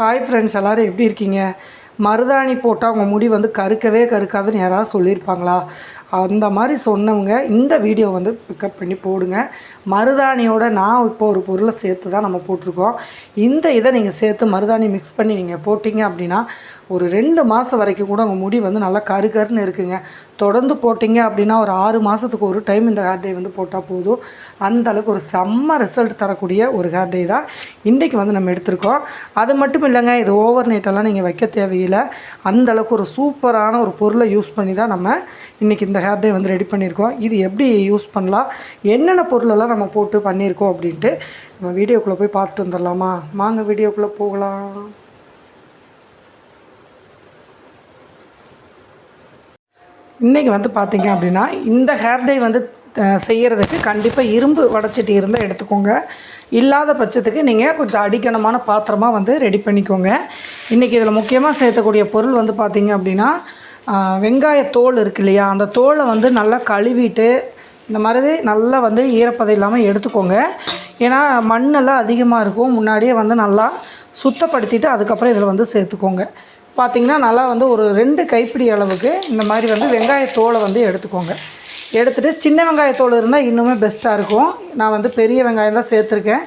Hi friends எல்லோரும் எப்படி இருக்கீங்க? மருதாணி போட்டால் உங்கள் முடி வந்து கருக்கவே கருக்காதுன்னு யாராவது சொல்லியிருப்பாங்களா? அந்த மாதிரி சொன்னவங்க இந்த வீடியோ வந்து பிக்கப் பண்ணி போடுங்க. மருதாணியோட நான் இப்போ ஒரு பொருளை சேர்த்து தான் நம்ம போட்டிருக்கோம். இந்த இதை நீங்கள் சேர்த்து மருதாணி மிக்ஸ் பண்ணி நீங்கள் போட்டிங்க அப்படின்னா ஒரு ரெண்டு மாதம் வரைக்கும் கூட உங்கள் முடி வந்து நல்லா கரு கருன்னு இருக்குங்க. தொடர்ந்து போட்டிங்க அப்படின்னா ஒரு ஆறு மாதத்துக்கு ஒரு டைம் இந்த ஹேர் டே வந்து போட்டால் போதும். அந்த அளவுக்கு ஒரு செம்ம ரிசல்ட் தரக்கூடிய ஒரு ஹேர் டே தான் இன்றைக்கி வந்து நம்ம எடுத்திருக்கோம். அது மட்டும் இல்லைங்க இது ஓவர் நைட்டெல்லாம் நீங்கள் வைக்க தேவையில்லை. அந்த அளவுக்கு ஒரு சூப்பரான ஒரு பொருளை யூஸ் பண்ணி தான் நம்ம இன்றைக்கி இந்த ஹேர் டே வந்து ரெடி பண்ணியிருக்கோம். இது எப்படி யூஸ் பண்ணலாம் என்னென்ன பொருளெல்லாம் நம்ம போட்டு பண்ணியிருக்கோம் அப்படின்ட்டு நம்ம வீடியோக்குள்ளே போய் பார்த்து வந்துடலாமா? வாங்க வீடியோக்குள்ளே போகலாம். இன்றைக்கி வந்து பார்த்தீங்க அப்படின்னா இந்த ஹேர் டே வந்து செய்கிறதுக்கு கண்டிப்பாக இரும்பு வடைச்சட்டி இருந்தால் எடுத்துக்கோங்க. இல்லாத பட்சத்துக்கு நீங்கள் கொஞ்சம் அடிக்கணமான பாத்திரமாக வந்து ரெடி பண்ணிக்கோங்க. இன்றைக்கி இதில் முக்கியமாக சேர்த்தக்கூடிய பொருள் வந்து பார்த்தீங்க அப்படின்னா வெங்காய தோல் இருக்கு இல்லையா? அந்த தோலை வந்து நல்லா கழுவிட்டு இந்த மாதிரி நல்லா வந்து ஈரப்பதம் இல்லாமல் எடுத்துக்கோங்க. ஏன்னா மண்ணெல்லாம் அதிகமாக இருக்கும். முன்னாடியே வந்து நல்லா சுத்தப்படுத்திட்டு அதுக்கப்புறம் இதில் வந்து சேர்த்துக்கோங்க. பார்த்தீங்கன்னா நல்லா வந்து ஒரு ரெண்டு கைப்பிடி அளவுக்கு இந்த மாதிரி வந்து வெங்காயத்தோலை வந்து எடுத்துக்கோங்க. எடுத்துகிட்டு சின்ன வெங்காயத்தோல் இருந்தால் இன்னுமே பெஸ்ட்டாக இருக்கும். நான் வந்து பெரிய வெங்காயம் தான் சேர்த்துருக்கேன்.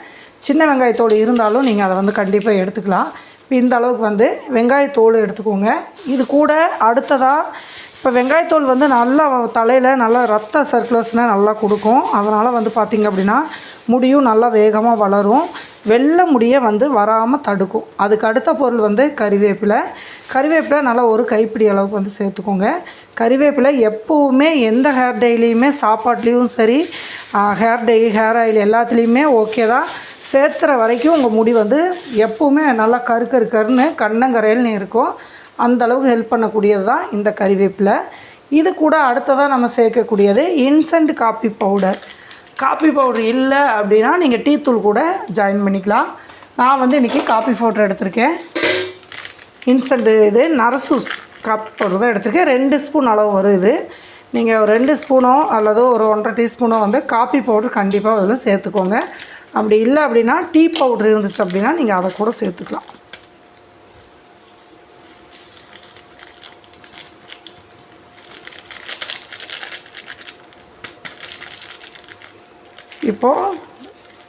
சின்ன வெங்காயத்தோல் இருந்தாலும் நீங்கள் அதை வந்து கண்டிப்பாக எடுத்துக்கலாம். இப்போ இந்த அளவுக்கு வந்து வெங்காயத்தோல் எடுத்துக்கோங்க. இது கூட அடுத்ததாக இப்போ வெங்காயத்தோல் வந்து நல்லா தலையில் நல்லா ரத்த சர்க்குலர்ஸ்னால் நல்லா கொடுக்கும். அதனால் வந்து பார்த்திங்க அப்படின்னா முடியும் நல்லா வேகமாக வளரும். வெள்ளை முடியை வந்து வராமல் தடுக்கும். அதுக்கு அடுத்த பொருள் வந்து கறிவேப்பிலை. கறிவேப்பிலை நல்லா ஒரு கைப்பிடி அளவுக்கு வந்து சேர்த்துக்கோங்க. கறிவேப்பிலை எப்போவுமே எந்த ஹேர் டேலையுமே சாப்பாட்லேயும் சரி ஹேர் டை ஹேர் ஆயில் எல்லாத்துலேயுமே ஓகே தான். சேர்த்துற வரைக்கும் உங்கள் முடி வந்து எப்போவுமே நல்லா கரு கரு கருன்னு கண்ணங்கரையில்னு இருக்கும். அந்த அளவுக்கு ஹெல்ப் பண்ணக்கூடியது தான் இந்த கறிவேப்பிலை. இது கூட அடுத்ததாக நம்ம சேர்க்கக்கூடியது instant coffee powder coffee powder இல்லை அப்படின்னா நீங்கள் டீ தூள் கூட ஜாயின் பண்ணிக்கலாம். நான் வந்து இன்றைக்கி காப்பி பவுடர் எடுத்திருக்கேன். இன்ஸ்டன்ட் இது நரசூஸ். காப்பி பவுடர் தான் எடுத்திருக்கேன். ரெண்டு ஸ்பூன் அளவு வரும் இது. நீங்கள் ஒரு ரெண்டு ஸ்பூனோ அல்லது ஒரு ஒன்றரை டீஸ்பூனோ வந்து காஃபி பவுடர் கண்டிப்பாக அதில் சேர்த்துக்கோங்க. அப்படி இல்லை அப்படின்னா டீ பவுடர் இருந்துச்சு அப்படின்னா நீங்கள் அதை கூட சேர்த்துக்கலாம். இப்போது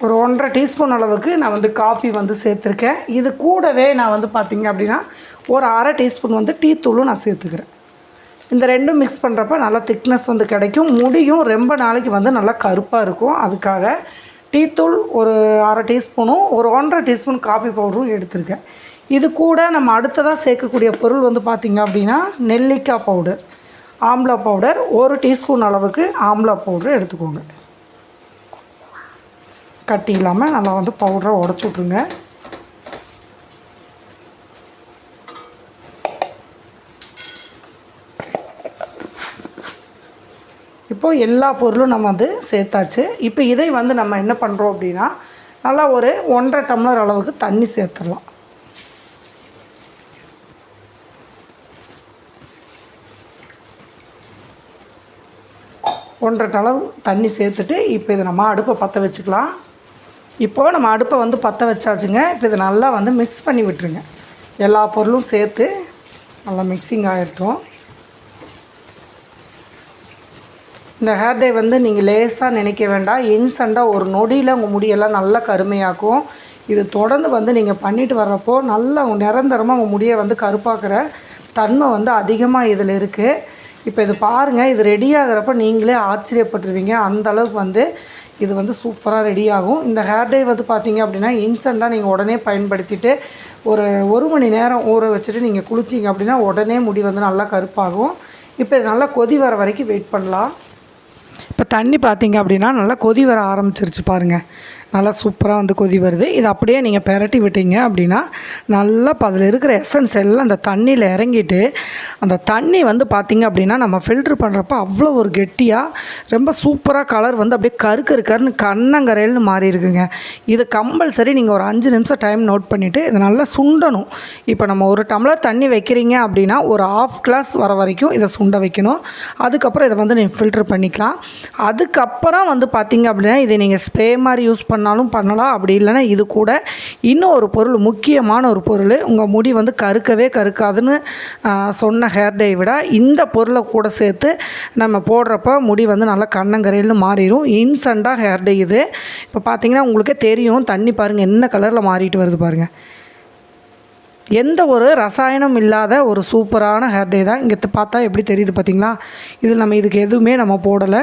ஒரு ஒன்றரை டீஸ்பூன் அளவுக்கு நான் வந்து காஃபி வந்து சேர்த்துருக்கேன். இது கூடவே நான் வந்து பார்த்திங்க அப்படின்னா ஒரு அரை டீஸ்பூன் வந்து டீ தூளும் நான் சேர்த்துக்கிறேன். இந்த ரெண்டும் மிக்ஸ் பண்ணுறப்ப நல்லா திக்னஸ் வந்து கிடைக்கும். முடியும். ரொம்ப நாளைக்கு வந்து நல்லா கருப்பாக இருக்கும். அதுக்காக டீத்தூள் ஒரு அரை டீஸ்பூனும் ஒரு ஒன்றரை டீஸ்பூன் காஃபி பவுடரும் எடுத்திருக்கேன். இது கூட நம்ம அடுத்ததாக சேர்க்கக்கூடிய பொருள் வந்து பார்த்திங்க அப்படின்னா நெல்லிக்காய் பவுடர் ஆம்லா பவுடர் ஒரு டீஸ்பூன் அளவுக்கு ஆம்லா பவுடர் எடுத்துக்கோங்க. கட்டி இல்லாமல் நல்லா வந்து பவுடரை உடச்சி விட்ருங்க இப்போது எல்லா பொருளும் நம்ம வந்து சேர்த்தாச்சு. இப்போ இதை வந்து நம்ம என்ன பண்ணுறோம் அப்படின்னா நல்லா ஒரு ஒன்றரை டம்ளர் அளவுக்கு தண்ணி சேர்த்துடலாம். ஒன்றரை டளவு தண்ணி சேர்த்துட்டு இப்போ இதை நம்ம அடுப்பை பற்ற வச்சுக்கலாம். இப்போது நம்ம அடுப்பை வந்து பற்ற வச்சாச்சுங்க. இப்போ இதை நல்லா வந்து மிக்ஸ் பண்ணி விட்டுருங்க. எல்லா பொருளும் சேர்த்து நல்லா மிக்சிங் ஆகிட்டோம் இந்த ஹேர் டே வந்து நீங்கள் லேசாக நினைக்க வேண்டாம். இன்ஸ்டண்ட்டாக ஒரு நொடியில் உங்கள் முடியெல்லாம் நல்லா கருமையாக்கும். இது தொடர்ந்து வந்து நீங்கள் பண்ணிட்டு வர்றப்போ நல்லா நிரந்தரமாக உங்கள் முடியை வந்து கருப்பாக்குற தன்மை வந்து அதிகமாக இதில் இருக்குது இப்போ இது பாருங்கள் இது ரெடி ஆகிறப்ப நீங்களே ஆச்சரியப்பட்டுருவீங்க. அந்த அளவுக்கு வந்து இது வந்து சூப்பராக ரெடி ஆகும். இந்த ஹேர் டே வந்து பார்த்தீங்க அப்படின்னா இன்ஸ்டண்ட்டாக நீங்கள் உடனே பயன்படுத்திட்டு ஒரு ஒரு மணி நேரம் ஊற வச்சுட்டு நீங்கள் குளிச்சிங்க அப்படின்னா உடனே முடி வந்து நல்லா கருப்பாகும். இப்போ இது நல்லா கொதி வர வரைக்கும் வெயிட் பண்ணலாம். இப்போ தண்ணி பார்த்தீங்க அப்படின்னா நல்லா கொதி வர ஆரம்பிச்சிருச்சு பாருங்கள் நல்லா சூப்பராக வந்து கொதி வருது. இது அப்படியே நீங்கள் பெரட்டி விட்டீங்க அப்படின்னா நல்லா இப்போ அதில் இருக்கிற எசன்ஸ் எல்லாம் அந்த தண்ணியில் இறங்கிட்டு அந்த தண்ணி வந்து பார்த்திங்க அப்படின்னா நம்ம ஃபில்ட்ரு பண்ணுறப்ப அவ்வளோ ஒரு கெட்டியாக ரொம்ப சூப்பராக கலர் வந்து அப்படியே கருக்கு கருன்னு கண்ணங்கரையல்னு மாறி இருக்குங்க. இது கம்பல்சரி நீங்கள் ஒரு அஞ்சு நிமிஷம் டைம் நோட் பண்ணிவிட்டு இதை நல்லா சுண்டணும். இப்போ நம்ம ஒரு டம்ளர் தண்ணி வைக்கிறீங்க அப்படின்னா ஒரு ஆஃப் கிளாஸ் வர வரைக்கும் இதை சுண்ட வைக்கணும். அதுக்கப்புறம் இதை வந்து நீங்கள் ஃபில்ட்ரு பண்ணிக்கலாம். அதுக்கப்புறம் வந்து பார்த்திங்க அப்படின்னா இதை நீங்கள் ஸ்ப்ரே மாதிரி யூஸ் பண்ண பண்ணாலும் பண்ணலாம் அப்படி இல்லைன்னா இது கூட இன்னும் ஒரு பொருள் முக்கியமான ஒரு பொருள் உங்கள் முடி வந்து கருக்கவே கருக்காதுன்னு சொன்ன ஹேர் டே விட இந்த பொருளை கூட சேர்த்து நம்ம போடுறப்ப முடி வந்து நல்லா கண்ணங்கரையில்னு மாறிடும் இன்ஸ்டண்ட்டாக ஹேர் டே இது. இப்போ பார்த்தீங்கன்னா உங்களுக்கே தெரியும் தண்ணி பாருங்கள் என்ன கலரில் மாறிட்டு வருது பாருங்கள் எந்த ஒரு ரசாயனம் இல்லாத ஒரு சூப்பரான ஹேர் டே தான். இங்கே பார்த்தா எப்படி தெரியுது பார்த்தீங்களா? இதில் நம்ம இதுக்கு எதுவுமே நம்ம போடலை.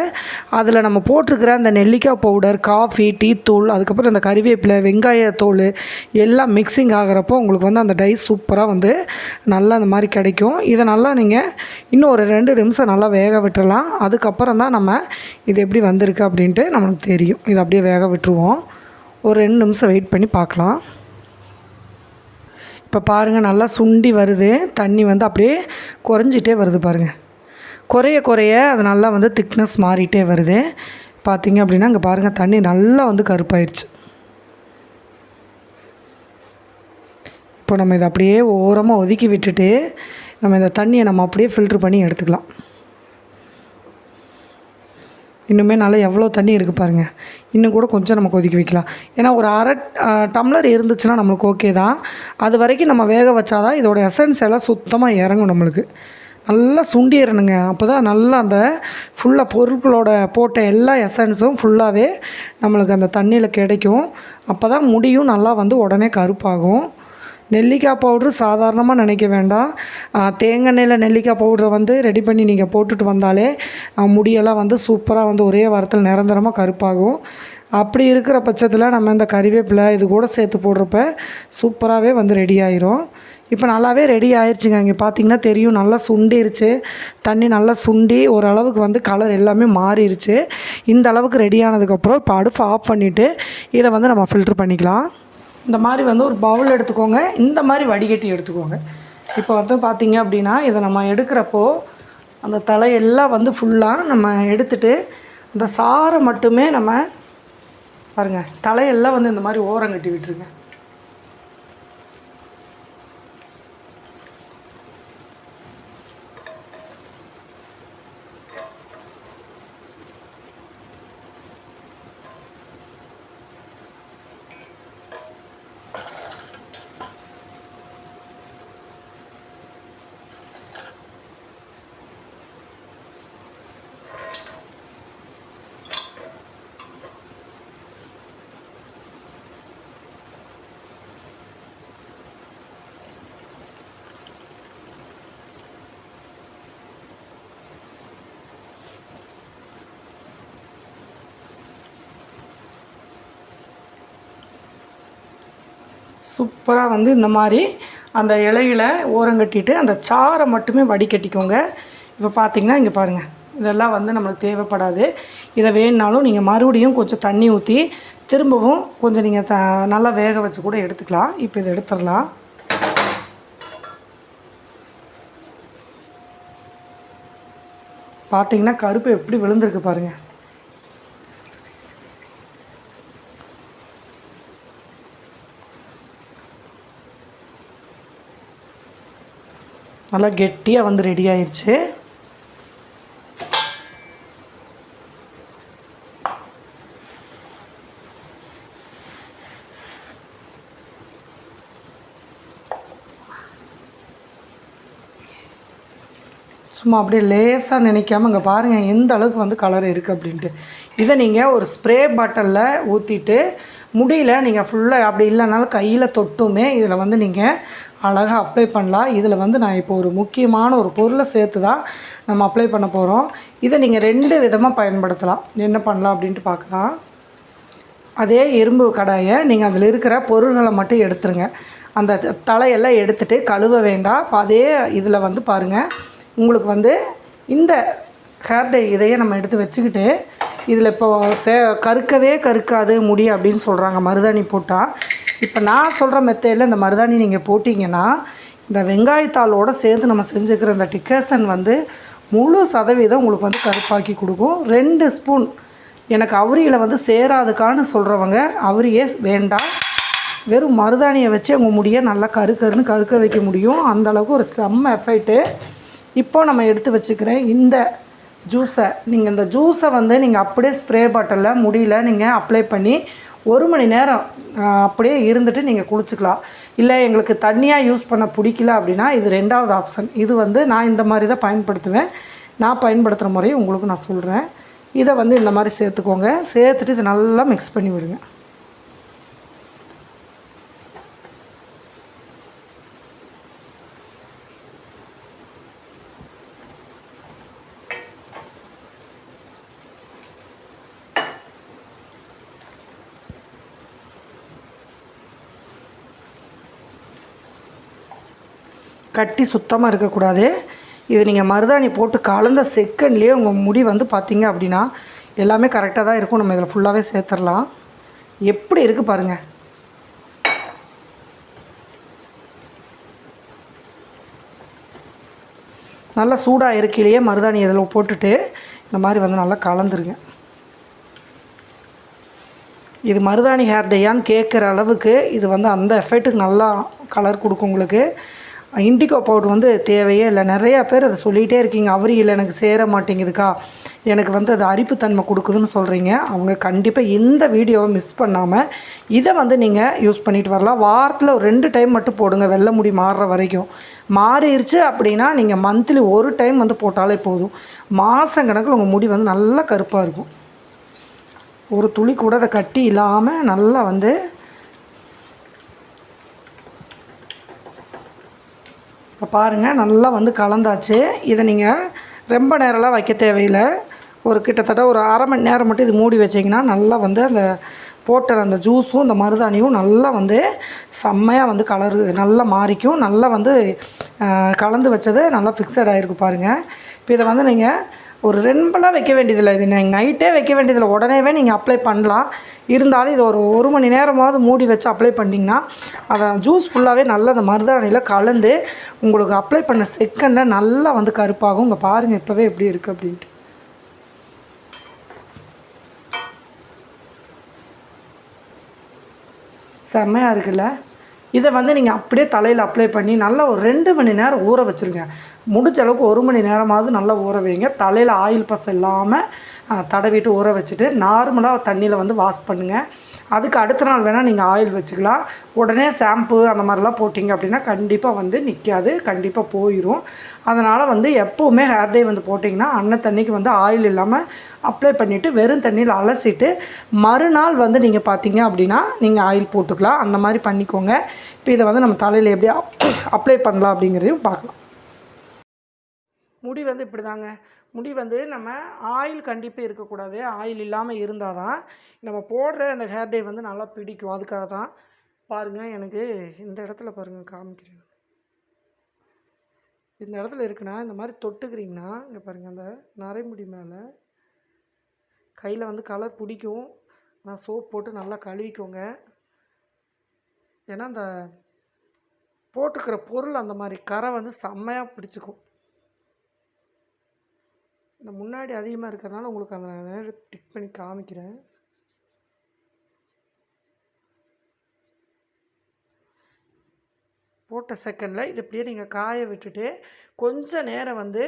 அதில் நம்ம போட்டிருக்கிற அந்த நெல்லிக்காய் பவுடர் காஃபி டீ தூள் அதுக்கப்புறம் இந்த கறிவேப்பிலை வெங்காயத்தோல் எல்லாம் மிக்சிங் ஆகிறப்போ உங்களுக்கு வந்து அந்த டை சூப்பராக வந்து நல்லா அந்த மாதிரி கிடைக்கும். இதை நல்லா நீங்கள் இன்னும் ஒரு ரெண்டு நிமிஷம் நல்லா வேக விட்டுறலாம். அதுக்கப்புறம் தான் நம்ம இது எப்படி வந்திருக்கு அப்படின்ட்டு நம்மளுக்கு தெரியும். இதை அப்படியே வேக விட்டுருவோம். ஒரு ரெண்டு நிமிஷம் வெயிட் பண்ணி பார்க்கலாம். இப்போ பாருங்கள் நல்லா சுண்டி வருது. தண்ணி வந்து அப்படியே குறைஞ்சிட்டே வருது பாருங்கள் குறைய குறைய அது நல்லா வந்து திக்னஸ் மாறிட்டே வருது. பார்த்தீங்க அப்படின்னா இங்கே பாருங்கள் தண்ணி நல்லா வந்து கருப்பாயிருச்சு. இப்போ நம்ம இதை அப்படியே ஓரமாக ஒதுக்கி விட்டுட்டு நம்ம இந்த தண்ணியை நம்ம அப்படியே ஃபில்ட்ரு பண்ணி எடுத்துக்கலாம். இன்னுமே நல்லா எவ்வளோ தண்ணி இருக்குது பாருங்கள் இன்னும் கூட கொஞ்சம் நம்ம கொதிக்க வைக்கலாம். ஏன்னா ஒரு அரை டம்ளர் இருந்துச்சுன்னா நம்மளுக்கு ஓகே தான். அது வரைக்கும் நம்ம வேக வச்சாதான் இதோட எசன்ஸ் எல்லாம் சுத்தமாக இறங்கும் நம்மளுக்கு. நல்லா சுண்டிடணுங்க அப்போ தான் நல்லா அந்த ஃபுல்லாக பொருட்களோட போட்ட எல்லா எசன்ஸும் ஃபுல்லாகவே நம்மளுக்கு அந்த தண்ணியில் கிடைக்கும். அப்போ தான் முடியும். நல்லா வந்து உடனே கருப்பாகும். நெல்லிக்காய் பவுட்ரு சாதாரணமாக நினைக்க வேண்டாம். தேங்காய் எண்ணெயில் நெல்லிக்காய் பவுட்ரை வந்து ரெடி பண்ணி நீங்கள் போட்டுட்டு வந்தாலே முடியெல்லாம் வந்து சூப்பராக வந்து ஒரே வாரத்தில் நிரந்தரமாக கருப்பாகும். அப்படி இருக்கிற பட்சத்தில் நம்ம இந்த கறிவேப்பிலை இது கூட சேர்த்து போடுறப்ப சூப்பராகவே வந்து ரெடி ஆயிரும். இப்போ நல்லாவே ரெடி ஆயிடுச்சுங்க இங்கே பார்த்தீங்கன்னா தெரியும் நல்லா சுண்டிருச்சு. தண்ணி நல்லா சுண்டி ஓரளவுக்கு வந்து கலர் எல்லாமே மாறிடுச்சு இந்த அளவுக்கு ரெடி ஆனதுக்கப்புறம் இப்போ அடுப்பு ஆஃப் பண்ணிவிட்டு இதை வந்து நம்ம ஃபில்ட்ரு பண்ணிக்கலாம். இந்த மாதிரி வந்து ஒரு பவுல் எடுத்துக்கோங்க. இந்த மாதிரி வடிகட்டி எடுத்துக்கோங்க. இப்போ வந்து பார்த்தீங்க அப்படின்னா இதை நம்ம எடுக்கிறப்போ அந்த தலையெல்லாம் வந்து ஃபுல்லாக நம்ம எடுத்துட்டு அந்த சாரை மட்டுமே நம்ம பாருங்கள் தலையெல்லாம் வந்து இந்த மாதிரி ஓரம் கட்டி விட்டுருங்க. சூப்பராக வந்து இந்த மாதிரி அந்த இலையில ஓரங்கட்டிட்டு அந்த சாரை மட்டுமே வடிகட்டிக்கோங்க. இப்போ பார்த்தீங்கன்னா இங்கே பாருங்கள் இதெல்லாம் வந்து நம்மளுக்கு தேவைப்படாது. இதை வேணுனாலும் நீங்கள் மறுபடியும் கொஞ்சம் தண்ணி ஊற்றி திரும்பவும் கொஞ்சம் நீங்கள் த நல்லா வேக வச்சு கூட எடுத்துக்கலாம். இப்போ இதை எடுத்துடலாம். பார்த்தீங்கன்னா கருப்பு எப்படி விழுந்திருக்கு பாருங்கள் நல்லா கெட்டியாக வந்து ரெடி ஆயிடுச்சு சும்மா அப்படியே லேசாக நினைக்காம இங்கே பாருங்கள் எந்த அளவுக்கு வந்து கலர் இருக்குது அப்படின்ட்டு. இதை நீங்கள் ஒரு ஸ்ப்ரே பாட்டிலில் ஊற்றிட்டு முடியல நீங்கள் ஃபுல்லாக அப்படி இல்லைனாலும் கையில் தொட்டுமே இதில் வந்து நீங்கள் அழகாக அப்ளை பண்ணலாம். இதில் வந்து நான் இப்போ ஒரு முக்கியமான ஒரு பொருளை சேர்த்து தான் நம்ம அப்ளை பண்ண போகிறோம் இதை நீங்கள் ரெண்டு விதமாக பயன்படுத்தலாம். என்ன பண்ணலாம் அப்படின்ட்டு பார்க்கலாம். அதே இரும்பு கடாயை நீங்கள் அதில் இருக்கிற பொருள்களை மட்டும் எடுத்துருங்க. அந்த த- தலையெல்லாம் எடுத்துகிட்டு கழுவ வேண்டாம். அதே இதில் வந்து பாருங்கள் உங்களுக்கு வந்து இந்த ஹேர் டை இதையே நம்ம எடுத்து வச்சுக்கிட்டு இதில் இப்போ சே கருக்கவே கருக்காது முடி அப்படின்னு சொல்கிறாங்க மருதாணி போட்டால் இப்போ நான் சொல்கிற மெத்தேடில் இந்த மருதாணி நீங்கள் போட்டிங்கன்னா இந்த வெங்காயத்தாளோட சேர்த்து நம்ம செஞ்சுக்கிற இந்த டிக்கேசன் வந்து முழு சதவீதம் உங்களுக்கு வந்து கருப்பாக்கி கொடுக்கும். ரெண்டு ஸ்பூன் எனக்கு அவரியில் வந்து சேராதுக்கான்னு சொல்கிறவங்க அவரியே வேண்டாம். வெறும் மருதாணியை வச்சு உங்கள் முடியை நல்லா கரு கருன்னு கருக்க வைக்க முடியும். அந்தளவுக்கு ஒரு செம்ம எஃபெக்ட்டு இப்போ நம்ம எடுத்து வச்சுக்கிறேன் இந்த ஜூஸை நீங்கள் இந்த ஜூஸை வந்து நீங்கள் அப்படியே ஸ்ப்ரே பாட்டிலில் முடியல நீங்கள் அப்ளை பண்ணி ஒரு மணி நேரம் அப்படியே இருந்துட்டு நீங்கள் குளிச்சுக்கலாம். இல்லை எங்களுக்கு தண்ணியாக யூஸ் பண்ண பிடிக்கல அப்படின்னா இது ரெண்டாவது ஆப்ஷன் இது வந்து நான் இந்த மாதிரி தான் பயன்படுத்துவேன். நான் பயன்படுத்துகிற முறையை உங்களுக்கு நான் சொல்கிறேன் இதை வந்து இந்த மாதிரி சேர்த்துக்கோங்க. சேர்த்துட்டு இதை நல்லா மிக்ஸ் பண்ணி விடுங்க. கட்டி சுத்தமாக இருக்கக்கூடாது. இது நீங்கள் மருதாணி போட்டு கலந்த செகண்ட்லேயே உங்கள் முடி வந்து பார்த்தீங்க அப்படின்னா எல்லாமே கரெக்டாக தான் இருக்கும். நம்ம இதில் ஃபுல்லாகவே சேர்த்துடலாம் எப்படி இருக்குது பாருங்கள் நல்லா சூடாக இருக்கையிலேயே மருதாணி இதில் போட்டுட்டு இந்த மாதிரி வந்து நல்லா கலந்துருங்க. இது மருதாணி ஹேர் டேயான்னு கேட்குற அளவுக்கு இது வந்து அந்த எஃபெக்ட்டுக்கு நல்லா கலர் கொடுக்கும் உங்களுக்கு. இண்டிகோ பவுடர் வந்து தேவையே இல்லை. நிறையா பேர் அதை சொல்லிகிட்டே இருக்கீங்க. அவரியில் எனக்கு சேர மாட்டேங்குதுக்கா. எனக்கு வந்து அது அரிப்புத்தன்மை கொடுக்குதுன்னு சொல்கிறீங்க. அவங்க கண்டிப்பாக இந்த வீடியோவை மிஸ் பண்ணாமல் இதை வந்து நீங்கள் யூஸ் பண்ணிட்டு வரலாம். வாரத்தில் ஒரு ரெண்டு டைம் மட்டும் போடுங்க. வெள்ளை முடி மாறுற வரைக்கும். மாறிடுச்சு அப்படின்னா நீங்கள் மந்த்லி ஒரு டைம் வந்து போட்டாலே போதும். மாதம் கணக்கில் உங்கள் முடி வந்து நல்லா கருப்பாக இருக்கும். ஒரு துளி கூட அதை கட்டி இல்லாமல் நல்லா வந்து இப்போ பாருங்கள் நல்லா வந்து கலந்தாச்சு. இதை நீங்கள் ரொம்ப நேரம்லாம் வைக்க தேவையில்லை. ஒரு கிட்டத்தட்ட ஒரு அரை மணி நேரம் மட்டும் இது மூடி வச்சிங்கன்னா நல்லா வந்து அந்த போட்ட அந்த ஜூஸும் இந்த மருதாணியும் நல்லா வந்து செம்மையாக வந்து கலரு நல்லா மாறிக்கும். நல்லா வந்து கலந்து வச்சது நல்லா ஃபிக்ஸட் ஆகிருக்கு பாருங்கள் இப்போ இதை வந்து நீங்கள் ஒரு ரெம்பலாம் வைக்க வேண்டியதில்லை. இது நீங்கள் நைட்டே வைக்க வேண்டியதில்லை. உடனேவே நீங்கள் அப்ளை பண்ணலாம். இருந்தாலும் இது ஒரு ஒரு மணி நேரமாவது மூடி வச்சு அப்ளை பண்ணிங்கன்னா அதை ஜூஸ் ஃபுல்லாகவே நல்லா அந்த மருதாணியில் கலந்து உங்களுக்கு அப்ளை பண்ண செகண்டில் நல்லா வந்து கருப்பாகும். இங்கே பாருங்கள் இப்போவே எப்படி இருக்குது அப்படின்ட்டு. செம்மையாக இருக்குல்ல? இதை வந்து நீங்கள் அப்படியே தலையில் அப்ளை பண்ணி நல்லா ஒரு ரெண்டு மணி நேரம் ஊற வச்சுருங்க. முடிச்ச அளவுக்கு ஒரு மணி நேரமாவது நல்லா ஊற வைங்க. தலையில் ஆயில் பஸ் இல்லாமல் தடவிட்டு ஊற வச்சுட்டு நார்மலாக தண்ணியில் வந்து வாஷ் பண்ணுங்கள் அதுக்கு அடுத்த நாள் வேணால் நீங்கள் ஆயில் வச்சுக்கலாம். உடனே ஷாம்பு அந்த மாதிரிலாம் போட்டிங்க அப்படின்னா கண்டிப்பாக வந்து நிற்காது கண்டிப்பாக போயிடும் அதனால் வந்து எப்போவுமே ஹேர் டே வந்து போட்டிங்கன்னா அன்ன தண்ணிக்கு வந்து ஆயில் இல்லாமல் அப்ளை பண்ணிவிட்டு வெறும் தண்ணியில் அலசிட்டு மறுநாள் வந்து நீங்கள் பார்த்தீங்க அப்படின்னா நீங்கள் ஆயில் போட்டுக்கலாம். அந்த மாதிரி பண்ணிக்கோங்க. இப்போ இதை வந்து நம்ம தலையில் எப்படி அப்ளை பண்ணலாம் அப்படிங்கிறதையும் பார்க்கலாம். முடி வந்து இப்படி தாங்க முடி வந்து நம்ம ஆயில் கண்டிப்பாக இருக்கக்கூடாது. ஆயில் இல்லாமல் இருந்தால் தான் நம்ம போடுற அந்த ஹேர் டே வந்து நல்லா பிடிக்கும். அதுக்காக தான் பாருங்கள் எனக்கு இந்த இடத்துல பாருங்கள் காமிக்கிறேன். இந்த இடத்துல இருக்குன்னா இந்த மாதிரி தொட்டுக்கிறீங்கன்னா இங்கே பாருங்கள் அந்த நரைமுடி மேலே கையில் வந்து கலர் பிடிக்கும். நான் சோப் போட்டு நல்லா கழுவிக்கோங்க. ஏன்னா அந்த போட்டுக்கிற பொருள் அந்த மாதிரி கரை வந்து செம்மையாக பிடிச்சிக்கும். இந்த முன்னாடி அதிகமாக இருக்கிறதுனால உங்களுக்கு அந்த நேரம் டிக் பண்ணி காமிக்கிறேன். போட்ட செகண்டில் இது இப்படியே நீங்கள் காய விட்டுட்டு கொஞ்சம் நேரம் வந்து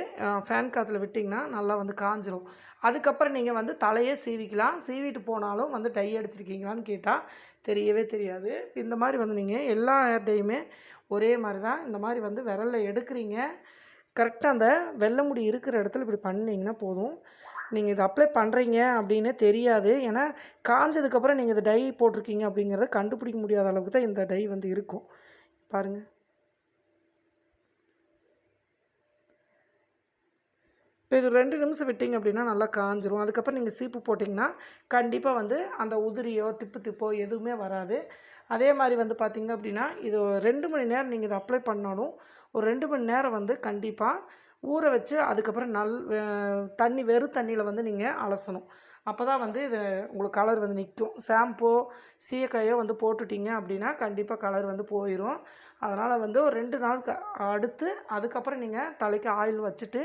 ஃபேன் காற்றுல விட்டிங்கன்னா நல்லா வந்து காஞ்சிரும். அதுக்கப்புறம் நீங்கள் வந்து தலையே சீவிக்கலாம். சீவிட்டு போனாலும் வந்து டை அடிச்சிருக்கீங்களான்னு கேட்டால் தெரியவே தெரியாது. இந்த மாதிரி வந்து நீங்கள் எல்லா ஹேர் டேயுமே ஒரே மாதிரி தான் இந்த மாதிரி வந்து விரலில் எடுக்கிறீங்க. கரெக்டாக அந்த வெள்ளை முடி இருக்கிற இடத்துல இப்படி பண்ணிங்கன்னா போதும். நீங்கள் இதை அப்ளை பண்ணுறீங்க அப்படின்னு தெரியாது. ஏன்னா காஞ்சதுக்கப்புறம் நீங்கள் இந்த டை போட்டிருக்கீங்க அப்படிங்கிறத கண்டுபிடிக்க முடியாத அளவுக்கு தான் இந்த டை வந்து இருக்கும். பாருங்கள் இப்போ இது ரெண்டு நிமிஷம் விட்டிங்க அப்படின்னா நல்லா காஞ்சிரும். அதுக்கப்புறம் நீங்கள் சீப்பு போட்டிங்கன்னா கண்டிப்பாக வந்து அந்த உதிரியோ திப்பு திப்போ எதுவுமே வராது. அதே மாதிரி வந்து பார்த்திங்க அப்படின்னா இது ரெண்டு மணி நேரம் நீங்கள் இதை அப்ளை பண்ணாலும் ஒரு ரெண்டு மணி நேரம் வந்து கண்டிப்பாக ஊற வச்சு அதுக்கப்புறம் நல் தண்ணி வெறும் தண்ணியில் வந்து நீங்கள் அலசணும். அப்போ தான் வந்து இது உங்களுக்கு கலர் வந்து நிற்கும் ஷாம்போ சீயக்காயோ வந்து போட்டுட்டிங்க அப்படின்னா கண்டிப்பாக கலர் வந்து போயிடும் அதனால் வந்து ஒரு ரெண்டு நாள் க அடுத்து அதுக்கப்புறம் நீங்கள் தலைக்கு ஆயில் வச்சுட்டு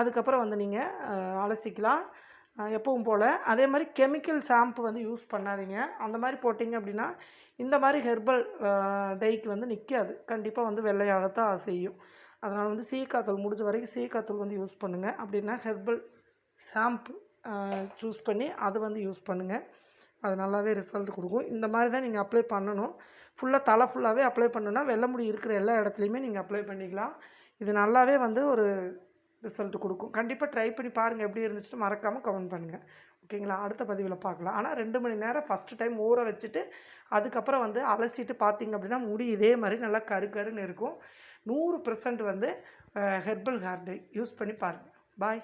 அதுக்கப்புறம் வந்து நீங்கள் அலசிக்கலாம். எப்பவும் போல். அதே மாதிரி கெமிக்கல் ஷாம்பு வந்து யூஸ் பண்ணாதீங்க. அந்த மாதிரி போட்டிங்க அப்படின்னா இந்த மாதிரி ஹெர்பல் டைக்கு வந்து நிற்காது கண்டிப்பாக வந்து வெள்ளையாகத்தான் செய்யும். அதனால் வந்து சீக்காத்தூள் முடிஞ்ச வரைக்கும் சீக்காத்தூள் வந்து யூஸ் பண்ணுங்கள் அப்படின்னா ஹெர்பல் ஷாம்பு சூஸ் பண்ணி அதை வந்து யூஸ் பண்ணுங்கள் அது நல்லாவே ரிசல்ட் கொடுக்கும். இந்த மாதிரி தான் நீங்கள் அப்ளை பண்ணணும். ஃபுல்லாக தலை ஃபுல்லாகவே அப்ளை பண்ணணுன்னா வெள்ளை முடி இருக்கிற எல்லா இடத்துலையுமே நீங்கள் அப்ளை பண்ணிக்கலாம். இது நல்லாவே வந்து ஒரு ரிசல்ட் கொடுக்கும். கண்டிப்பாக ட்ரை பண்ணி பாருங்கள் எப்படி இருந்துச்சுட்டு மறக்காமல் கமெண்ட் பண்ணுங்கள் ஓகேங்களா அடுத்த பதிவில் பார்க்கலாம். ஆனால் ரெண்டு மணி நேரம் ஃபஸ்ட்டு டைம் ஊற வச்சுட்டு அதுக்கப்புறம் வந்து அலசிட்டு பார்த்தீங்க அப்படின்னா முடி இதே மாதிரி நல்லா கரு கருன்னு இருக்கும். நூறு பர்சன்ட் வந்து ஹெர்பல் ஹேர் யூஸ் பண்ணி பாருங்கள் பாய்